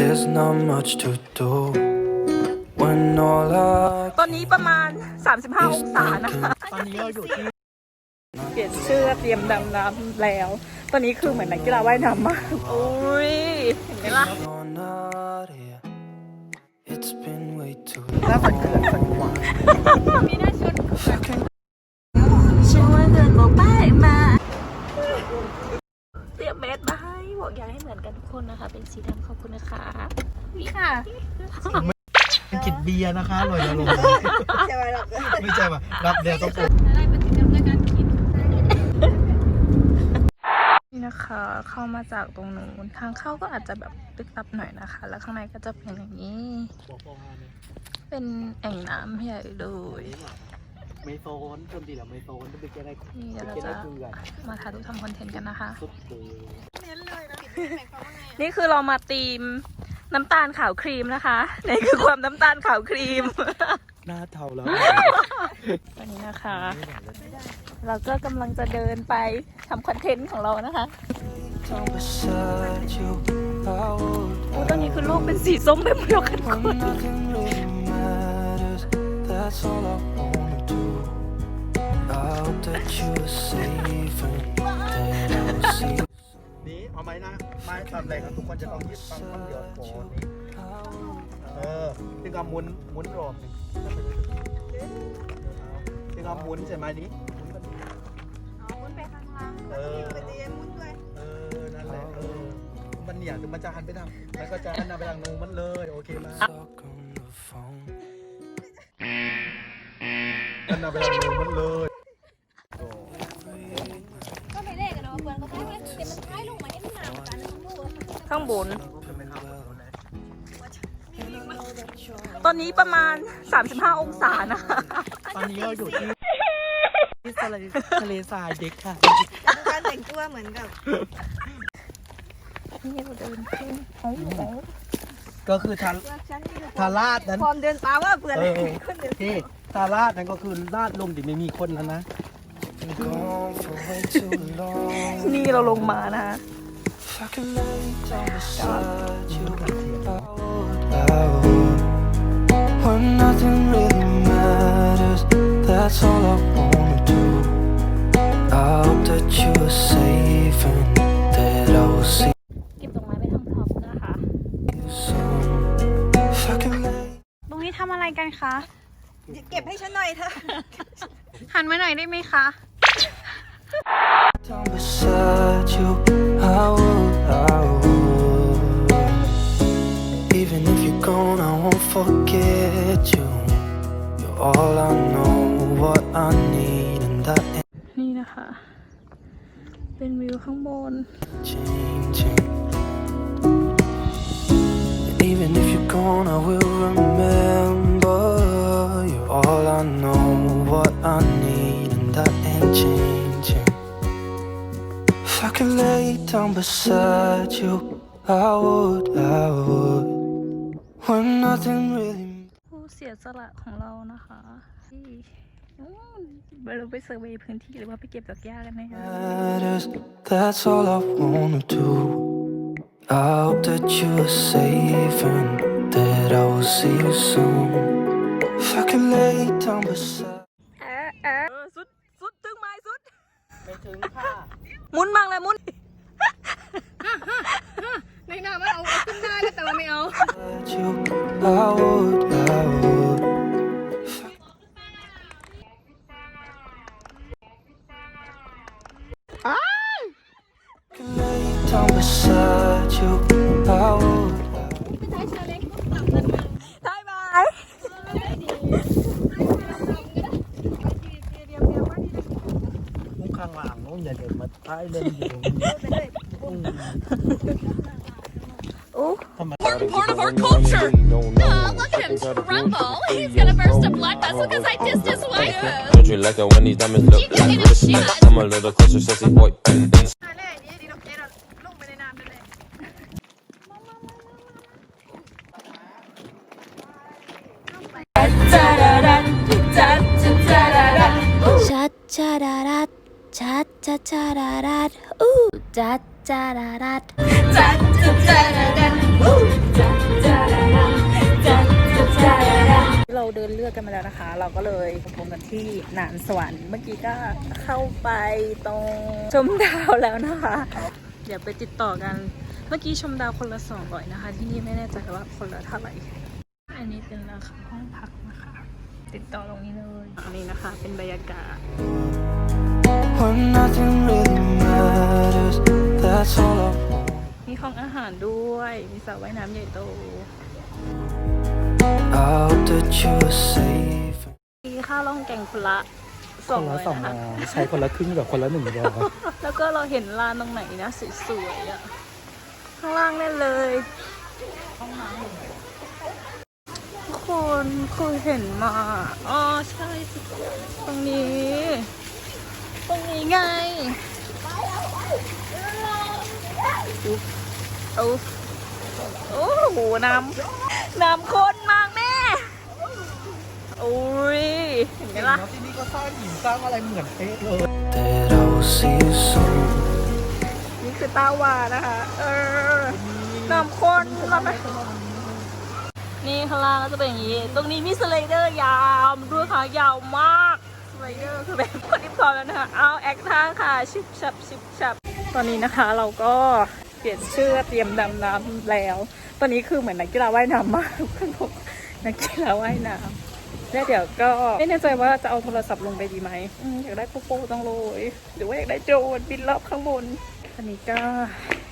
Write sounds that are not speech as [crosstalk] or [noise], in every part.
There's not much to do when all I ตอนนี้ประมาณ 35 องศานะคะ ตอนนี้เราอยู่ที่เปลี่ยนเสื้อเตรียมดำน้ำแล้ว ตอนนี้คือเหมือนนักกีฬาว่ายน้ำมากอุ้ยเห็นไหมล่ะ you're not here. It's been way too หน้าสันเขื่อนสันขวาฉัน อกอยากให้เหมือนกันทุกคนนะคะ เป็นสีดำขอบคุณนะคะนี่ค่ะ กินเบียร์นะคะอร่อยนะลงไม่ใช่ป่ะรับเดี๋ยวต้องปรุงนี่นะคะ เข้ามาจากตรงนู้นทางเข้าก็อาจจะแบบตึกตับหน่อยนะคะ แล้วข้างในก็จะเป็นอย่างนี้ เป็นแอ่งน้ำใหญ่เลยไม่โซนเพิ่มดีแล้วไม่โซนจะไปเก็บได้นี่เดี๋ยวเราเก็บจะได้เกลือมาถ่ายรูปทำคอนเทนต์กันนะคะสุดเลย นี่คือเรามาตีมน้ำตาลขาวครีมนะคะนี่คือความน้ำตาลขาวครีม หน้าเทาแล้ว ตอนนี้นะคะ เราก็กำลังจะเดินไปทำคอนเทนต์ของเรานะคะ down beside you. I would โอ้ตอนนี้คือโลกเป็นสีส้มไปหมดแล้วค่ะทุกคน เอาไม้นะไม้ทำอะไรครับทุกคนจะต้องยึดฟังคนเดียวโอนนี้เออที่กำหมุนหมุนรอบหนึ่งที่กำหมุนใช่ไหมนี้หมุนกันเออเออนั่นแหละเออมันเนี่ยถึงมันจะหันไปทางแล้วก็จะหันหน้าไปทางนู้นมันเลยโอเคไหม Talk on the phone. หันหน้าไปทางนู้นมันเลยโอ้ ก็ไม่เลขกันเนาะเพื่อนก็ได้เต็มมันท้ายลงมาให้มันหนาวกันนะคุณดู ข้างบนจะไม่เข้าคนไหนตอนนี้ประมาณ 35 องศานะคะตอนนี้เราอยู่ที่ที่ทะเลทะเลทรายเด็กค่ะการแต่งตัวเหมือนกับนี่เราเดินขึ้นโอ้โหก็คือทาว่าฉันนี่ทาราดนั้นพร้อมเดินตามว่าเพื่อนเออคนเดินที่ทาราดนั้นก็คือราดลมดิไม่มีคนแล้วนะ Been gone for way too long. นี่เราลงมานะคะ When nothing really matters, that's all I wanna do. I hope that you are safe and that I will see เก็บดอกไม้ไปทำพร็อพนะคะ you soon. If I could lay ตรงนี้ทำอะไรกันคะ เก็บให้ฉันหน่อยเถอะ หันมาหน่อยได้ไหมคะ down beside you, I would, I would. Even if you're gone, I won't forget you. You're all I know, what I need, and that ain't นี่นะคะ เป็นวิวข้างบน changing. And even if you're gone, I will remember. could lay down beside you, I would, I would. When nothing really ผู้เสียสละของเรานะคะที่นู่นเราไปเซอร์เวย์พื้นที่หรือว่าไปเก็บดอกหญ้ากันนะคะ matters. That's all I wanna do. I hope that you're safe and that I will see you soon. If I could lay down beside. เออเออสุด สุด ถึงไม้สุด ไม่ ถึงค่ะหมุนบังเลยหมุนในน้ำมันเอาขึ้นได้แล้วแต่ว่าไม่เอา you, I would, I would. If I could lay down beside you, [laughs] Oh. Important part of our culture. Oh, look at him tremble. He's gonna burst a blood vessel because I dissed his wife. Don't you like it when these diamonds look like this? I'm a little closer, sexy boy. Cha-da-da ชัดจัจจารารัดอู้จัดจารารัดจัดจัจารารัดอู้จัดจารารัดจัดจัจารารัดเราเดินเลือกกันมาแล้วนะคะ เราก็เลยพบกันที่หนานสวรรค์เมื่อกี้ก็เข้าไปตรงชมดาวแล้วนะคะ เดี๋ยวไปติดต่อกันเมื่อกี้ชมดาวคนละสองร้อยนะคะ ที่นี่ไม่แน่ใจว่าคนละเท่าไหร่อันนี้เป็นราคาห้องพักนะคะ ติดต่อตรงนี้เลยอันนี้นะคะเป็นบรรยากาศ when nothing really matters. That's all I want. มีห้องอาหารด้วย มีสระว่ายน้ำใหญ่โต I hope that you're safe. มีค่าล่องแก่งคนละสคองนร้ละอยสองนะร้คะอยใช้คนละครึ่งแบบคนละหนึ่งร้อยแล้วก็เราเห็นลานตรงไหนนะสวยๆอะข้างล่างนั่นเลยทุกคนเคยเห็นมาอ๋อใช่ตรงนี้ ตรงนี้ไงโอุ๊บโอ้โหน้ำน้ำข้นมากแม่โอ้ยเห็นไหมล่ะที่นี่ก็สร้างหินสร้างอะไรเหมือนเป๊ะเลยนี่คือตาวานะคะ เออน้ำข้นเราไปนี่ข้างล่างก็จะเป็นอย่างนี้ ตรงนี้มีสไลเดอร์ยาวด้วยค่ะยาวมาก ไลเดอร์คือแบบคนที่พร้อมแล้วนะคะ เอาแอคท่าค่ะ ชิบชับชิบชับ ตอนนี้นะคะเราก็เปลี่ยนชื่อเตรียมดำน้ำแล้ว ตอนนี้คือเหมือนนักกีฬาว่ายน้ำมากเพื่อนบอกนักกีฬาว่ายน้ำแล้วเดี๋ยวก็ไม่แน่ใจว่าจะเอาโทรศัพท์ลงไปดีไหมอยากได้โปโป้ต้องเลยหรือว่าอยากได้โจรบินรอบข้างบนอันนี้ก็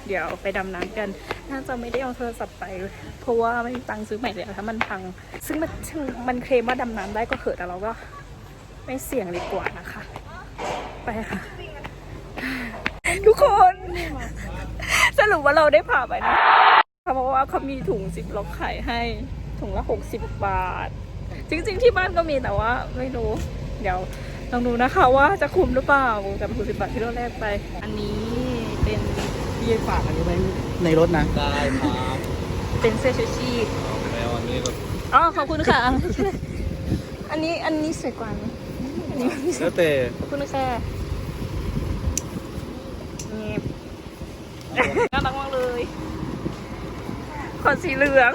เดี๋ยวไปดำน้ำกัน น่าจะไม่ได้เอาโทรศัพท์ไป เพราะว่าไม่มีตังค์ซื้อใหม่แล้วถ้ามันพัง ซึ่งมันซึ่งมันเคลมว่าดำน้ำได้ก็เถอะแต่เราก็ ไม่เสี่ยงดีกว่านะคะ ไปค่ะ ทุกคน สรุปว่าเราได้ผ่าไปนะเพราะว่าเขามีถุงซิปล็อกขายให้ ถุงละหกสิบบาท จริง ๆ ที่บ้านก็มีแต่ว่า ไม่รู้ เดี๋ยวลองดูนะคะว่าจะคุ้มหรือเปล่ากับถุงสิบบาทที่เราแลกไป อันนี้เป็นพี่ฝากอันนี้ไว้ในรถนะ ได้ครับเป็นเสื้อชูชีพแล้วอันนี้ก็อ๋อขอบคุณค่ะ อันนี้อันนี้สวยกว่าไหมอันนี้ แล้วแต่ขอบคุณค่ะนี่น่ารักมากเลยขนสีเหลือง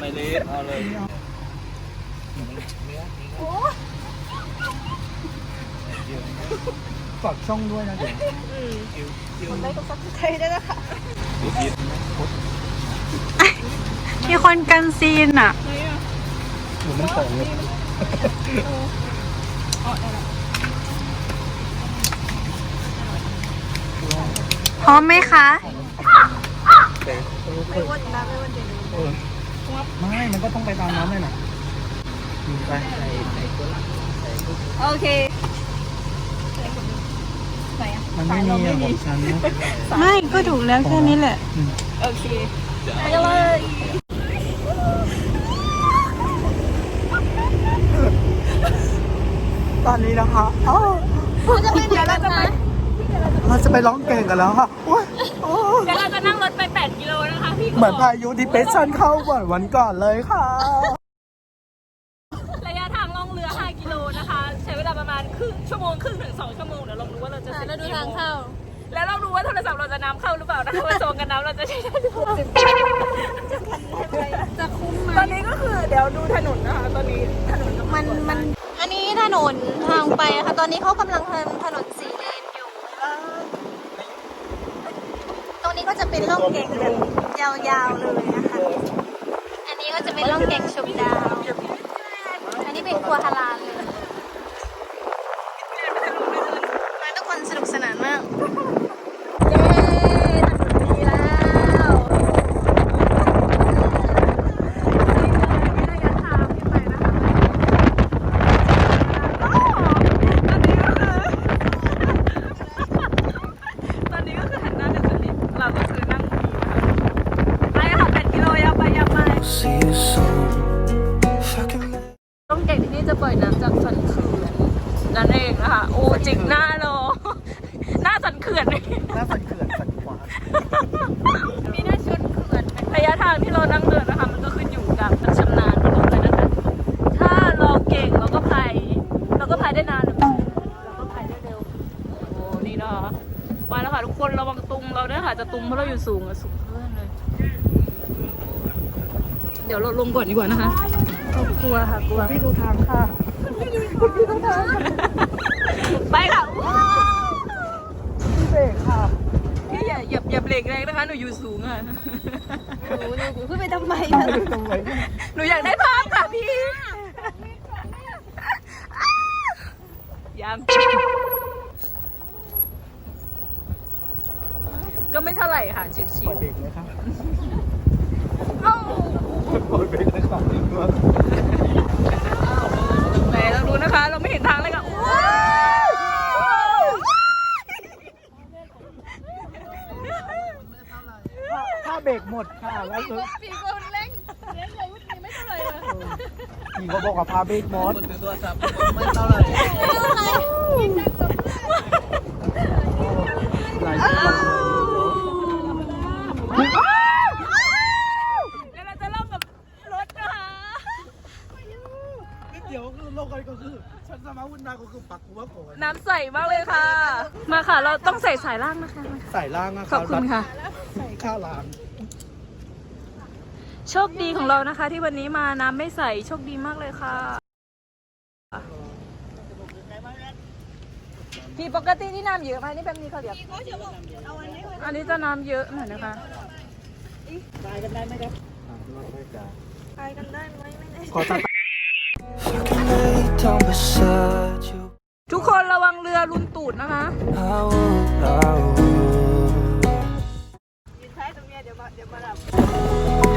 ไม่เล็กเอาเลยฝากช่องด้วยนะเดี๋ยวใครได้แล้วค่ะมีคนกันซีนอะเหมือนมันของเลย พร้อมไหมคะ ไม่อ้วนนะไม่อ้วนเด็กเออไม่ มันก็ต้องไปตามน้ำเลยนะอืมไปโอเคมันไม่มีอะของฉันนะ ไม่ก็ถูกแล้วแค่นี้แหละ โอเคไปกันเลย ตอนนี้นะคะอ้าวจะไปไหนกันนะเราจะไปร้องเพลงกันแล้วค่ะโอ๊ยโอ๊ยเดี๋ยวเราจะนั่งรถไป 8 กิโลนะคะพี่เหมือนพายุดิเพชชันเข้าเหมือนวันก่อนเลยค่ะ ระยะทางล่องเรือ 5 กิโลนะคะ ใช้เวลาประมาณครึ่งชั่วโมงครึ่งถึง 2 ชั่วโมงเดี๋ยวลองดูว่าเราจะเสร็จแล้วดูกี่โมทางเข้า แล้วเราดูว่าโทรศัพท์เราจะน้ำเข้าหรือเปล่านะคะว่าโจงกันน้ำเราจะใช้ได้หรือเปล่าจะคุ้มไหมตอนนี้ก็คือเดี๋ยวดูถนนนะคะตอนนี้ถนนมันมันอัน ที่ถนนทางไปนะคะตอนนี้เขากำลังทำถนนสี่เลนอยู่ตรงนี้ก็จะเป็นร่องแก่งแบบยาวๆเลยนะคะ อันนี้ก็จะเป็นร่องแก่งชมดาว อันนี้เป็นครัวฮาลาลเลยทุกคนสนุกสนานมาก นานหรือเปล่าเราก็พายได้เร็วโอ้นี่เนาะไปแล้วค่ะทุกคนระวังตุงเราด้วยค่ะจะตุงเพราะเราอยู่สูงอะสูงเพื่อนเลยนดี๋ยวเราลงก่อนดีกว่านะคะกลัวค่ะกลัวพี่ดูทางค่ะไปค่ะพี่เบรกค่ะพี่อย่าอย่าอย่าเบรกแรงนะคะหนูอยู่สูงอะหนูหนูขึ้นไปทำไมทำนะไมทำไมหนูอยากได้ภาพค่ะพี่ ยัง ก็ไม่เท่าไหร่ค่ะ ชิวเปิดเบรกไหมครับๆเอ้าเปิดเบรกนะครับไหนเราดูนะคะ เราไม่เห็นทางเลยค่ะว้าวถ้าเบรกหมดค่ะแล้วคือพี่ค พี่เขาบอกว่าพาเบรกหมดคนถือโทรศัพท์ไม่เท่าไหร่หลายชั่วโมงแล้วเราจะเล่ากับรถนะคะเดี๋ยวคือโลกอะไรก็คือฉันสมาวุ่นได้ก็คือปักหัวก่อนน้ำใสมากเลยค่ะ มาค่ะ เราต้องใส่สายล่างนะคะใส่ล่างนะขอบคุณค่ะใส่ข้าวล่าง โชคดีของเรานะคะ ที่วันนี้มาน้ำไม่ใสโชคดีมากเลยค่ะ พี่ปกติที่น้ำเยอะไหมนี่แบบนี้เขาเรียกอันนี้จะน้ำเยอะหน่อยนะคะขอตัด If I can lay down beside you, ทุกคนระวังเรือลุนตูดนะคะ I would, I would. ท้ายตรงเนี้ยเดี๋ยวมาเดี๋ยวมาดับ